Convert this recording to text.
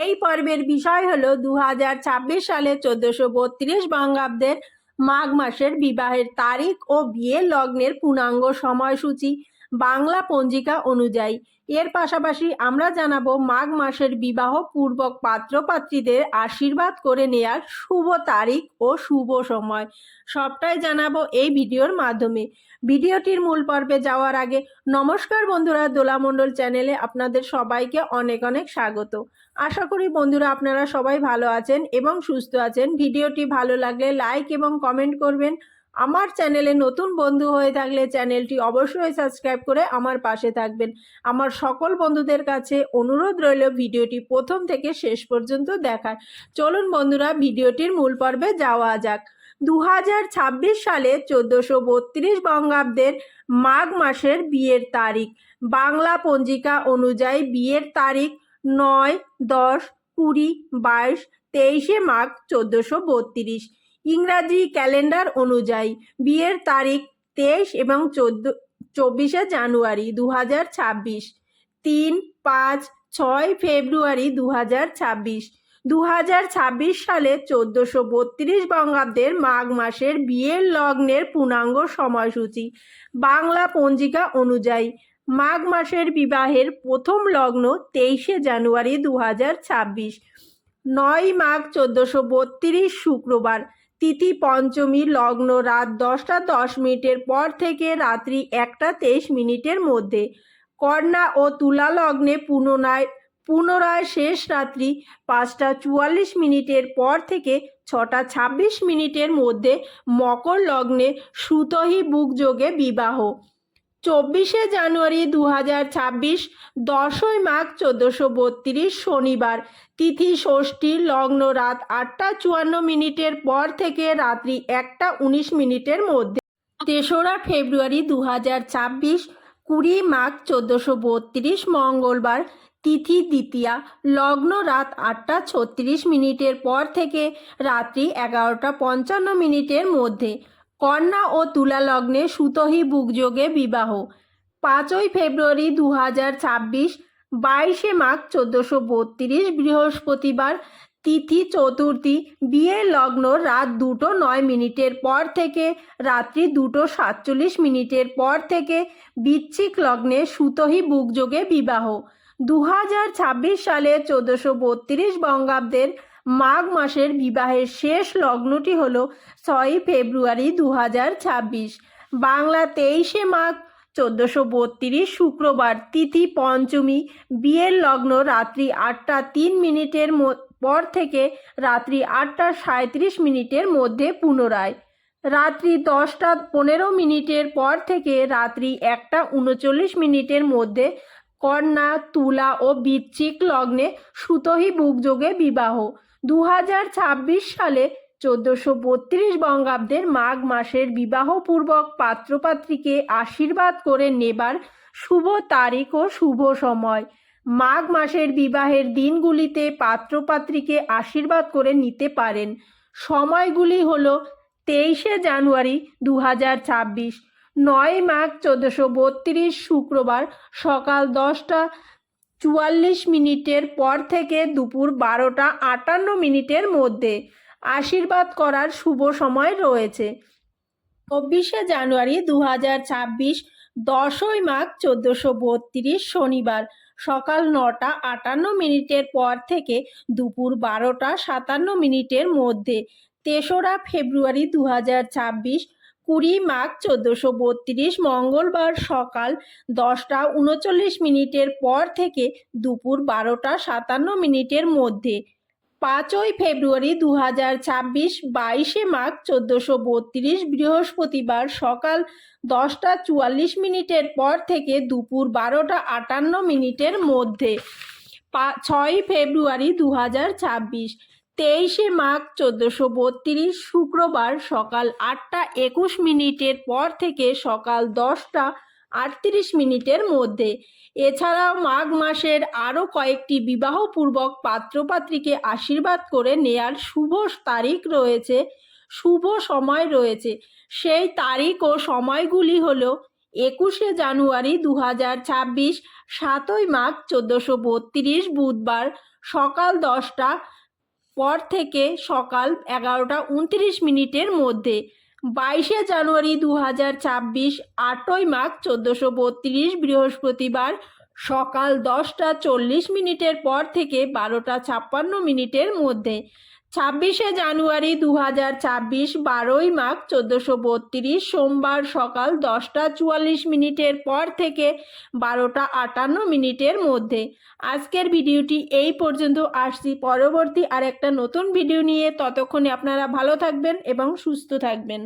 এই পর্বের বিষয় হলো দু হাজার ছাব্বিশ সালে চোদ্দশো বত্রিশ বঙ্গাব্দের মাঘ মাসের বিবাহের তারিখ ও বিয়ে লগ্নের পূর্ণাঙ্গ সময়সূচি বাংলা পঞ্জিকা অনুযায়ী। এর পাশাপাশি আমরা জানাব মাঘ মাসের বিবাহ পূর্বক পাত্রপাত্রীদের আশীর্বাদ করে নেয়ার শুভ তারিখ ও শুভ সময়। সবটাই জানাব এই ভিডিওর মাধ্যমে। ভিডিওটির মূল পর্বে যাওয়ার আগে নমস্কার বন্ধুরা দোলামণ্ডল চ্যানেলে আপনাদের সবাইকে অনেক অনেক স্বাগত। আশা করি বন্ধুরা আপনারা সবাই ভালো আছেন এবং সুস্থ আছেন। ভিডিওটি ভালো লাগলে লাইক এবং কমেন্ট করবেন। আমার চ্যানেলে নতুন বন্ধু হয়ে থাকলে চ্যানেলটি অবশ্যই সাবস্ক্রাইব করে আমার পাশে থাকবেন। আমার সকল বন্ধুদের কাছে অনুরোধ রইল ভিডিওটি প্রথম থেকে শেষ পর্যন্ত দেখার। চলুন বন্ধুরা, ভিডিওটির মূল পর্বে যাওয়া যাক। দু হাজার ছাব্বিশ সালে চোদ্দোশো বত্রিশ বঙ্গাব্দের মাঘ মাসের বিয়ের তারিখ। বাংলা পঞ্জিকা অনুযায়ী বিয়ের তারিখ নয়, দশ, কুড়ি, বাইশ, তেইশে মাঘ চোদ্দোশো বত্রিশ। ইংরাজি ক্যালেন্ডার অনুযায়ী বিয়ের তারিখ তেইশ এবং চোদ্দ, চব্বিশে জানুয়ারি দু হাজার ছাব্বিশ। তিন, পাঁচ, ছয় ফেব্রুয়ারি দু হাজার ছাব্বিশ। দু হাজার ছাব্বিশ সালে চোদ্দোশো বত্রিশ বঙ্গাব্দের মাঘ মাসের বিয়ের লগ্নের পূর্ণাঙ্গ সময়সূচি বাংলা পঞ্জিকা অনুযায়ী মাঘ মাসের বিবাহের প্রথম লগ্ন তেইশে জানুয়ারি দু নয় মাঘ চোদ্দোশো বত্রিশ শুক্রবার, তিথি পঞ্চমী লগ্ন রাত দশটা দশ মিনিটের পর থেকে রাত্রি একটা তেইশ মিনিটের মধ্যে। কর্ণা ও তুলা লগ্নে পুনরায় পুনরায় শেষ রাত্রি পাঁচটা চুয়াল্লিশ মিনিটের পর থেকে ছটা ছাব্বিশ মিনিটের মধ্যে মকর লগ্নে সুতহি বুকযোগে বিবাহ। চব্বিশে জানুয়ারি দু হাজার ছাব্বিশ, দশই মাঘ চোদ্দোশো বত্রিশ শনিবার। তিথি ষষ্ঠী লগ্ন রাত আটটা চুয়ান্ন মিনিটের পর থেকে রাত্রি একটা উনিশ মিনিটের মধ্যে। তেসরা ফেব্রুয়ারি দু হাজার ছাব্বিশ কুড়ি মাঘ চোদ্দোশো বত্রিশ মঙ্গলবার তিথি দ্বিতীয়া, লগ্ন রাত আটটা ছত্রিশ মিনিটের পর থেকে রাত্রি এগারোটা পঞ্চান্ন মিনিটের মধ্যে। কন্যা ও তুলা লগ্নে সুতহি বুকযোগে বিবাহ। পাঁচই ফেব্রুয়ারি দু হাজার ছাব্বিশ, বাইশে মাঘ চোদ্দোশো বত্রিশ বৃহস্পতিবার তিথি চতুর্থী, বিয়ের লগ্ন রাত দুটো নয় মিনিটের পর থেকে, রাত্রি দুটো সাতচল্লিশ মিনিটের পর থেকে, বিচ্ছিক লগ্নে সুতহি বুকযোগে বিবাহ। দু হাজার ছাব্বিশ সালে চোদ্দোশো বত্রিশ বঙ্গাব্দের মাঘ মাসের বিবাহের শেষ লগ্নটি হল ছয়ই ফেব্রুয়ারি দু হাজার ছাব্বিশ। বাংলা তেইশে মাঘ চোদ্দোশো বত্রিশ শুক্রবার তিথি পঞ্চমী, বিয়ের লগ্ন রাত্রি আটটা তিন মিনিটের পর থেকে রাত্রি আটটা সাঁত্রিশ মিনিটের মধ্যে পুনরায়। রাত্রি দশটা পনেরো মিনিটের পর থেকে রাত্রি একটা উনচল্লিশ মিনিটের মধ্যে কন্যা, তুলা ও বিচ্ছিক লগ্নে সুতহি বুকযোগে বিবাহ। দু হাজার ছাব্বিশ সালে চোদ্দোশো বত্রিশ বঙ্গাব্দের মাঘ মাসের বিবাহপূর্বক পাত্রপাত্রীকে আশীর্বাদ করে নেবার শুভ তারিখ ও শুভ সময়। মাঘ মাসের বিবাহের দিনগুলিতে পাত্রপাত্রীকে আশীর্বাদ করে নিতে পারেন। সময়গুলি হল তেইশে জানুয়ারি দু হাজার ছাব্বিশ, নয় মাঘ চোদ্দোশো বত্রিশ শুক্রবার সকাল দশটা চুয়াল্লিশ মিনিটের পর থেকে দুপুর বারোটা আটান্ন মিনিটের মধ্যে। আশীর্বাদ করার শুভ সময় রয়েছে। চব্বিশে জানুয়ারি দু হাজার ছাব্বিশ, দশই মাঘ চোদ্দোশো বত্রিশ শনিবার সকাল নটা আটান্ন মিনিটের পর থেকে দুপুর বারোটা সাতান্ন মিনিটের মধ্যে তেসরা ফেব্রুয়ারি দু হাজার ছাব্বিশ, কুড়ি মাঘ চোদ্দোশো বত্রিশ মঙ্গলবার সকাল দশটা উনচল্লিশ মিনিটের পর থেকে দুপুর বারোটা সাতান্ন মিনিটের মধ্যে পাঁচই ফেব্রুয়ারি দু হাজার ছাব্বিশ বাইশে মাঘ চোদ্দোশো বত্রিশ বৃহস্পতিবার সকাল দশটা চুয়াল্লিশ মিনিটের পর থেকে দুপুর বারোটা আটান্ন মিনিটের মধ্যে পা, ছয়ই ফেব্রুয়ারি দু হাজার ছাব্বিশ তেইশে মাঘ চোদ্দোশো বত্রিশ শুক্রবার সকাল আটটা একুশ মিনিটের পর থেকে সকাল দশটা আটত্রিশ মিনিটের মধ্যে। এছাড়াও মাঘ মাসের আরও কয়েকটি বিবাহপূর্বক পাত্রপাত্রীকে আশীর্বাদ করে নেয়ার শুভ তারিখ রয়েছে, শুভ সময় রয়েছে। সেই তারিখ ও সময়গুলি হল একুশে জানুয়ারি দু হাজার ছাব্বিশ, সাতই মাঘ চোদ্দোশো বত্রিশ বুধবার সকাল দশটা পর থেকে সকাল এগারোটা উনত্রিশ মিনিটের মধ্যে। বাইশে জানুয়ারি দু হাজার ছাব্বিশ, আটই মাঘ চোদ্দোশো বত্রিশ, বৃহস্পতিবার সকাল দশটা চল্লিশ মিনিটের পর থেকে বারোটা ছাপ্পান্ন মিনিটের মধ্যে। ছাব্বিশে জানুয়ারি দু হাজার ছাব্বিশ, বারোই মাঘ চোদ্দোশো বত্রিশ, সোমবার সকাল দশটা চুয়াল্লিশ মিনিটের পর থেকে বারোটা আটান্ন মিনিটের মধ্যে। আজকের ভিডিওটি এই পর্যন্ত, আসছি পরবর্তী আর একটা নতুন ভিডিও নিয়ে। ততক্ষণে আপনারা ভালো থাকবেন এবং সুস্থ থাকবেন।